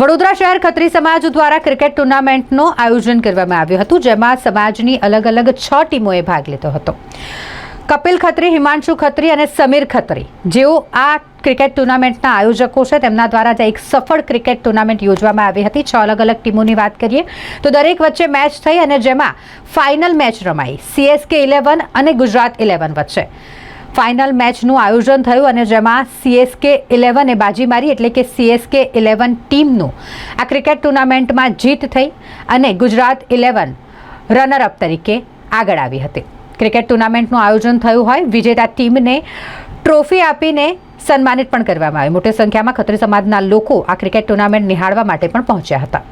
વડોદરા શહેર ખત્રી સમાજ દ્વારા ક્રિકેટ ટુર્નામેન્ટનું આયોજન કરવામાં આવ્યું હતું, જેમાં સમાજની અલગ અલગ છ ટીમોએ ભાગ લીધો હતો. કપિલ ખત્રી, હિમાંશુ ખત્રી અને સમીર ખત્રી, જેઓ આ ક્રિકેટ ટુર્નામેન્ટના આયોજકો છે, તેમના દ્વારા જે એક સફળ ક્રિકેટ ટુર્નામેન્ટ યોજવામાં આવી હતી. છ અલગ અલગ ટીમોની વાત કરીએ, તો દરેક વચ્ચે મેચ થઈ અને જેમાં ફાઇનલ મેચ રમાઈ. સીએસકે ઇલેવન અને ગુજરાત ઇલેવન વચ્ચે. ફાઇનલ મેચનું આયોજન થયું અને જેમાં સીએસકે ઇલેવને બાજી મારી એટલે કે સીએસકે ઇલેવન ટીમનું આ ક્રિકેટ ટુર્નામેન્ટમાં જીત થઈ અને ગુજરાત ઇલેવન રનરઅપ તરીકે આગળ આવી હતી. ક્રિકેટ ટુર્નામેન્ટનું આયોજન થયું હોય, વિજેતા ટીમને ટ્રોફી આપીને સન્માનિત પણ કરવામાં આવ્યું મોટી સંખ્યામાં ખત્રી સમાજના લોકો આ ક્રિકેટ ટુર્નામેન્ટ નિહાળવા માટે પણ પહોંચ્યા હતા.